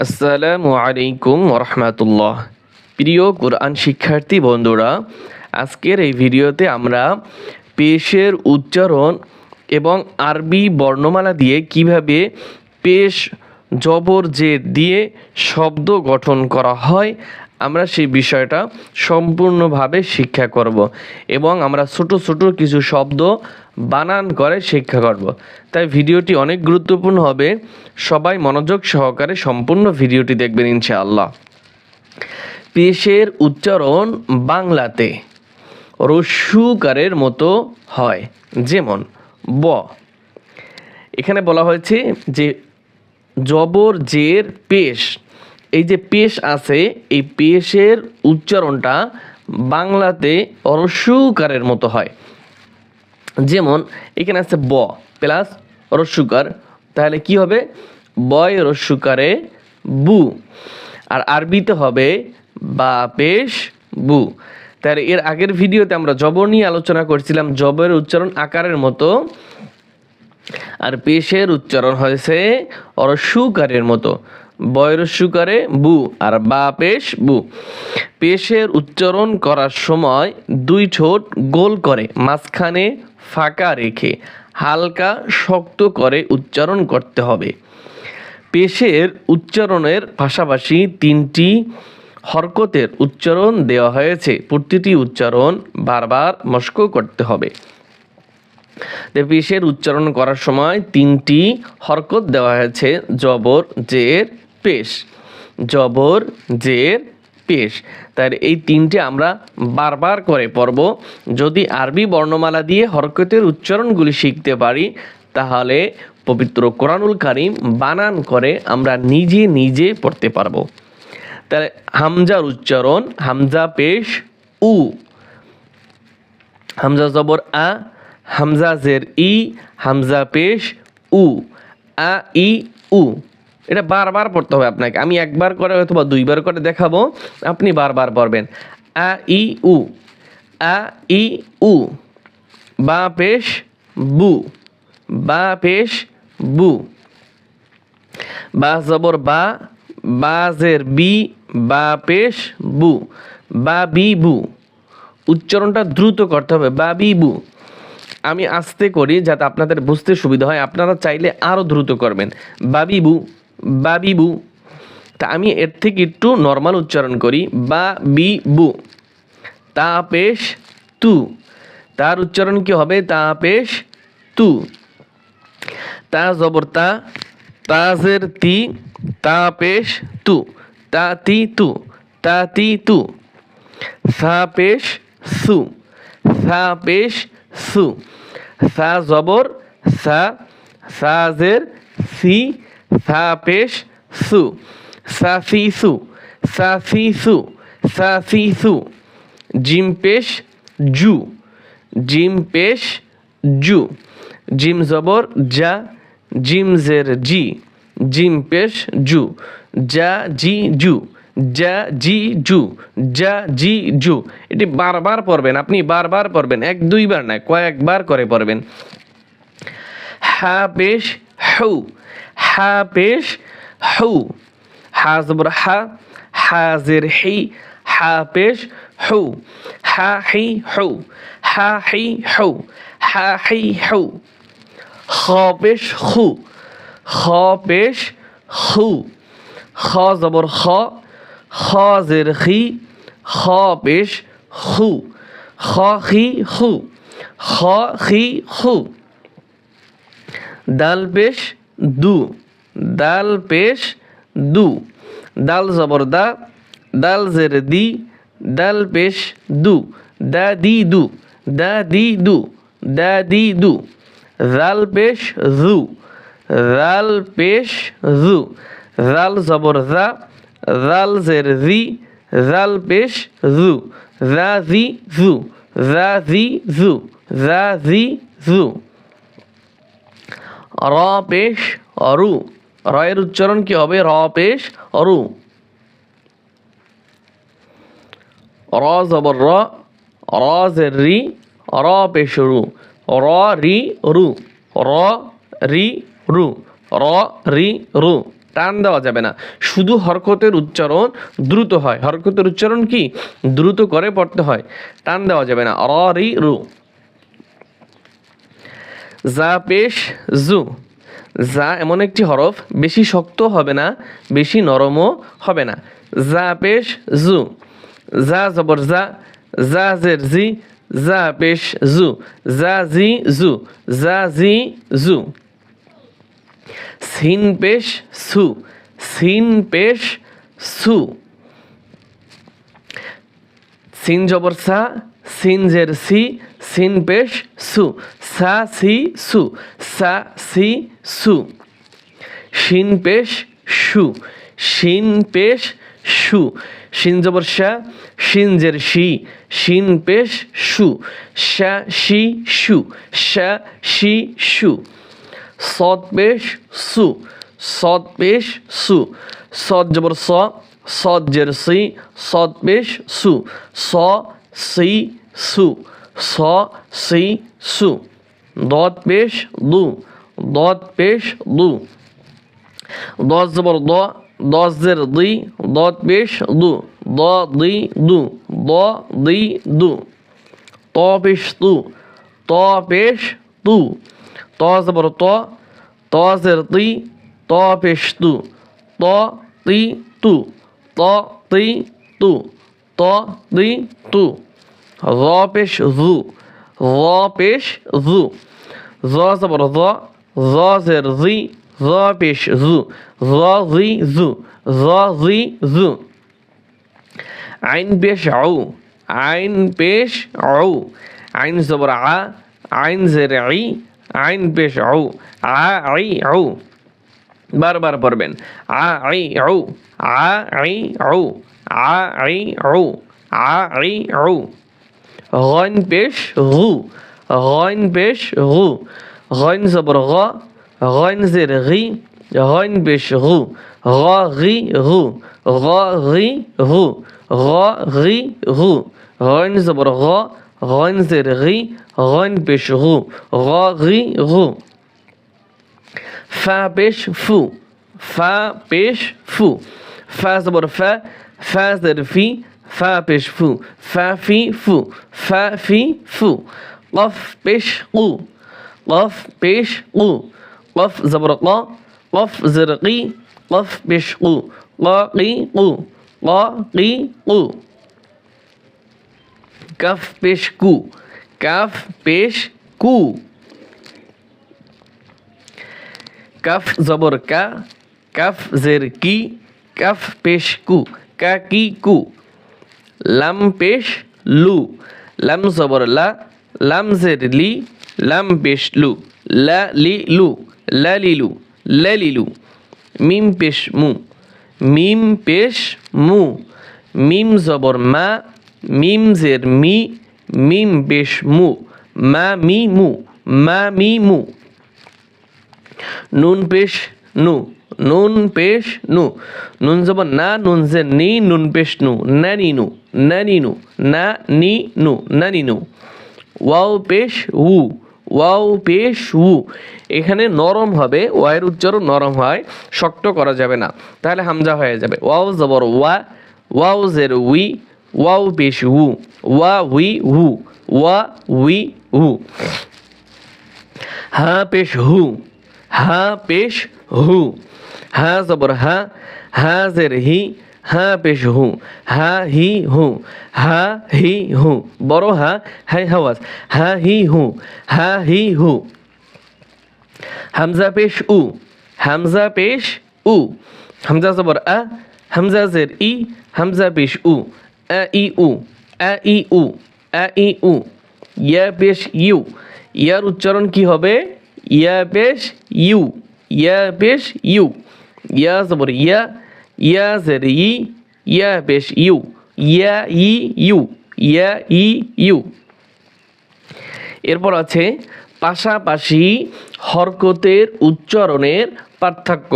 আসসালামু আলাইকুম রহমাতুল্লাহ প্রিয় কোরআন শিক্ষার্থী বন্ধুরা, আজকের এই ভিডিওতে আমরা পেশের উচ্চারণ এবং আরবি বর্ণমালা দিয়ে কীভাবে পেশ, জবর জের দিয়ে শব্দ গঠন করা হয় আমরা সেই বিষয়টা সম্পূর্ণভাবে শিক্ষা করব এবং আমরা ছোট ছোট কিছু শব্দ বানান করে শিক্ষা করব। তাই ভিডিওটি অনেক গুরুত্বপূর্ণ হবে। সবাই মনোযোগ সহকারে সম্পূর্ণ ভিডিওটি দেখবেন ইনশাআল্লাহ। পেশের উচ্চারণ বাংলাতে রস্যুকারের মতো হয়। যেমন, ব। এখানে বলা হয়েছে যে, জবর জের পেশ। এই যে পেশ আছে, এই পেশের উচ্চারণটা বাংলাতে রস্যুকারের মতো হয়। যেমন, এখানে আছে ব প্লাস রস্যুকার তাহলে কি হবে? বয় রস্যুকারে বু, আর আরবিতে হবে বা পেশ বু। তাহলে এর আগের ভিডিওতে আমরা জবর নিয়ে আলোচনা করছিলাম, জবের উচ্চারণ আকারের মতো, আর পেশের উচ্চারণ হয়েছে অরস্যুকারের মতো। বয়রস্যুকারে বু আর বা পেশ বু। পেশের উচ্চারণ করার সময় দুই ঠোঁট গোল করে, মাঝখানে ফাঁকা রেখে, হালকা শক্ত করে উচ্চারণ করতে হবে। পেশের উচ্চারণের পাশাপাশি তিনটি হরকতের উচ্চারণ দেওয়া হয়েছে। প্রতিটি উচ্চারণ বারবার মস্ক করতে হবে। পেশের উচ্চারণ করার সময় তিনটি হরকত দেওয়া হয়েছে, জবর, জের পেশ, জবর, জের, পেশ। তার এই তিনটে আমরা বারবার করে পড়ব। যদি আরবি বর্ণমালা দিয়ে হরকতের উচ্চারণগুলি শিখতে পারি, তাহলে পবিত্র কোরআনুল কারিম বানান করে আমরা নিজে নিজে পড়তে পারব। তাহলে হামজার উচ্চারণ, হামজা পেশ, উ। হামজা জবর, আ। হামজা জের, ই। হামজা পেশ, উ। আ, ই, উ। এটা বারবার পড়তে হবে আপনাকে। আমি একবার করে অথবা দুইবার করে দেখাবো। আপনি বারবার পড়বেন। আ, ই, উ। আ, ই, উ। বা, পেশ, বু। বা, পেশ, বু। বা, জবর, বা। বাজের বি। বা, পেশ, বু। বা, বি, বু। উচ্চারণটা দ্রুত করতে হবে। বা, বি, বু। আমি আস্তে করি যাতে আপনাদের বুঝতে সুবিধা হয়। আপনারা চাইলে আরও দ্রুত করবেন। বাবিবু বাবিবু, তা আমি এর থেকে একটু নর্মাল উচ্চারণ করি। বা বি বু তা পেশ তু। তার উচ্চারণ কি হবে? তা পেশ তু। তা জবর তা তাজের তি, তা পেশ তু। তা তি তু, তা তি তু। সা পেশ সু। সা পেশ সু। সা জবর, সা সাজের সি সা পেশ সু। সা ফি সু সা ফি সু সা ফি সু জিম পেশ জু। জিম পেশ জু। জিম জবর যা জিম জের জি। জিম পেশ জু যা জি। জু যা জি। জু যা জি জু। এটি বারবার পড়বেন, আপনি বারবার পড়বেন, এক দুইবার নয়, কয়েকবার করে পড়বেন। হা। পেশ হউ হা পেশ হউ হা জবর হা হাজের হি হা পেশ হউ হা হি হউ হা হি হউ হা হি হউ খ পেশ খু খ পেশ খু খ জবর খ খ জের খি খ পেশ খু খ খি খু খ খি খু দাল পেশ দু দাল পেশ দু দাল জবর দা দাল জের দি দাল পেশ দু দা দি দু দা দি দু দা দি দু জাল পেশ জু জাল পেশ জু জাল জবর জা জাল জের জি জাল পেশ জু জা জি জু জা জি জু জা জি জু র পেশ অরু রয়ের উচ্চারণ কি হবে? র, পেশ, অরু। র, জবর, র। র, জের, রি। র, পেশ, রু। র, রি, রু। র, রি, রু। র, রি, রু। টান দেওয়া যাবে না। শুধু হরকতের উচ্চারণ দ্রুত হয়। হরকতের উচ্চারণ কি? দ্রুত করে পড়তে হয়। টান দেওয়া যাবে না। র, রি, রু। যা, পেশ, জু। যা এমন একটি হরফ, বেশি শক্ত হবে না, বেশি নরমও হবে না। যা পেশ জু। যা জবর যা। যা জের জি। যা পেশ জু। যা জি জু। যা জি জু। সিন পেশ সু। সিন পেশ সু। সিন জবর সা। সিন জের সি, সিন পেশ সু, সা সি সু, সা সি সু। শিন পেশ সু, শিন পেশ সু। শিন জবর শা শিন জের শি শিন পেশ সু শা শি সু শা শি সু। সদ পেশ সু সদ পেশ সু। সদ জবর স সদ জের সি সদ পেশ সু। স সি, সু। স, সি, সু। দদ পেশ, দু। দদ পেশ, দু। দশ জবর দ, দশ জের দুই। দদ পেশ, দু। দ, দুই, দু। দ, দুই, দু। ত, পেশ তু ত, পেশ তু ত জবর ত ত জের তুই ত, পেশ তু ত তুই তু ত তুই তু ত তুই তু র পেশ জু র পেশ জু জ জবর জ জ জের জি জ পেশ জু জ জি জু জ জি জু আইন পেশ আউ আইন পেশ আউ আইন জবর আ আইন জের আই আইন পেশ আউ আ আই আউ বারবার পড়বেন আ আই আউ আ আই আউ আ আই ও আ আই ও গন পেশ গু গন পেশ গু গন জবর গ গন জের গি গন পেশ গু গ গি গু গ গি গু গ গি গু গন জবর গ গন জের গি গন পেশ গু গ গি গু ফা পেশ ফু ফা পেশ ফু ফা জবর ফা ফা জের ফি ফা পেশ ফু ফা ফি ফু ফা ফি ফু কফ পেশ কু কফ পেশ কু কফ জবর ক কফ জের কি কফ পেশ কু ক কি কু ক কি কু কাফ পেশ কু কাফ পেশ কু কাফ জবর কা কাফ জের কি কাফ পেশ কু কা কি কু? লাম পেশ লু। লাম জবর লা। লাম জের লি। লাম পেশ লু। লা লি লু। লা লি লু। লা লি লু। মিম পেশ মু। মিম পেশ মু। মিম জবর মা। মিম জের মি। মিম পেশ মু। মা মি মু। মা মি মু। নুন পেশ নু। নুন পেশ নু নুন জবর না নুন জে নি নুন পেশ নু না নি নু না নি নু না নি নু না নি নু ওয়াও পেশ উ ওয়াও পেশ উ এখানে নরম হবে, ওয়াইয়ের উচ্চারণ নরম হয়, শক্ত করা যাবে না। তাহলে হামজা হয়ে যাবে। ওয়াও জবর ওয়া, ওয়াও জের উই, ওয়াও পেশ উ ওয়া উই হু, ওয়া উই হু। হা পেশ হু, হা পেশ হু। হা জবর হা হা জের হি, হা পেশ হু, হা হি হু, হা হি হু, বড় হা, হাই হাওয়াজ হা হি হু, হা হি হু। হামজা পেশ উ, হামজা পেশ উ, হামজা জবর আ, হামজা জের ই, হামজা পেশ উ, আ ই উ, আ ই উ, আ ই উ ইয়া পেশ ইউ ইয়ার উচ্চারণ কি হবে? ইয়া পেশ ইউ। ইয়া পেশ ইউ ইয়া জবর ইয়া ইয়া জের ই ইয়া পেশ ইউ ইয়া ই ইউ ইয়া ই ইউ এরপর আছে পাশাপাশি হরকতের উচ্চারণের পার্থক্য।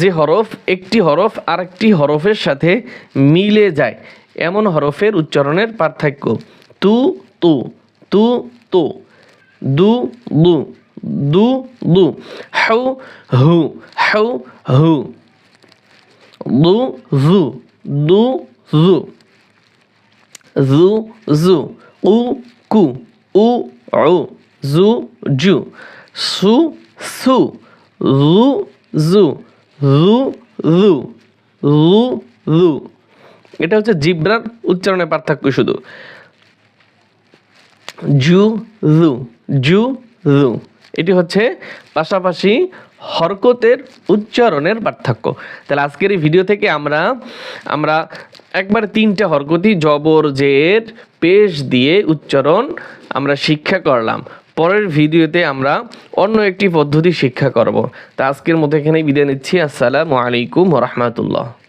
যে হরফ একটি হরফ আরেকটি হরফের সাথে মিলে যায়, এমন হরফের উচ্চারণের পার্থক্য। তু তু তু তু, দু দু। দু দু হাউ হু হাউ হু দু জু দু জু জু জু উ কু উ উ জু জু সু সু জু জু জু জু জু জু এটা হচ্ছে জিব্রার উচ্চারণের পার্থক্য শুধু। জু জু. জু জু. এটি হচ্ছে পাশাপাশি হরকতের উচ্চারণের পার্থক্য। তাহলে আজকের এই ভিডিও থেকে আমরা আমরা একবার তিনটে হরকতই জবর, জের, পেশ দিয়ে উচ্চারণ আমরা শিক্ষা করলাম। পরের ভিডিওতে আমরা অন্য একটি পদ্ধতি শিক্ষা করব। তা আজকের মতো এখানেই বিদায় নিচ্ছি। আসসালামু আলাইকুম রহমতুল্লাহ।